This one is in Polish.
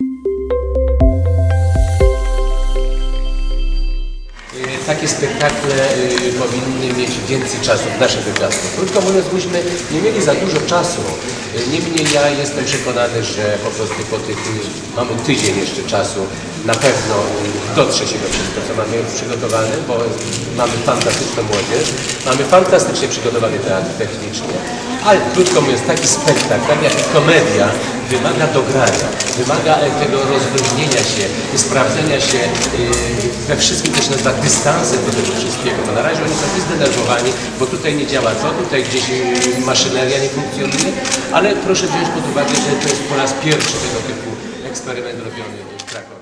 Y, Takie spektakle y, powinny mieć więcej czasu w naszym wydawstwie. Krótko mówiąc, myśmy nie mieli za dużo czasu. Y, Niemniej ja jestem przekonany, że po prostu po tych, mamy tydzień jeszcze czasu, na pewno dotrze się do wszystko, co mamy przygotowane, bo mamy fantastyczną młodzież, mamy fantastycznie przygotowany teatr techniczny, ale krótko mówiąc, taki spektakl, tak jak komedia, wymaga dogrania, wymaga tego rozluźnienia się, sprawdzenia się y, we wszystkim też nazywa dystansem do tego wszystkiego, bo na razie oni są zdenerwowani, bo tutaj nie działa to, tutaj gdzieś y, maszyneria nie funkcjonuje, ale proszę wziąć pod uwagę, że to jest po raz pierwszy tego typu eksperyment robiony w Krakowie.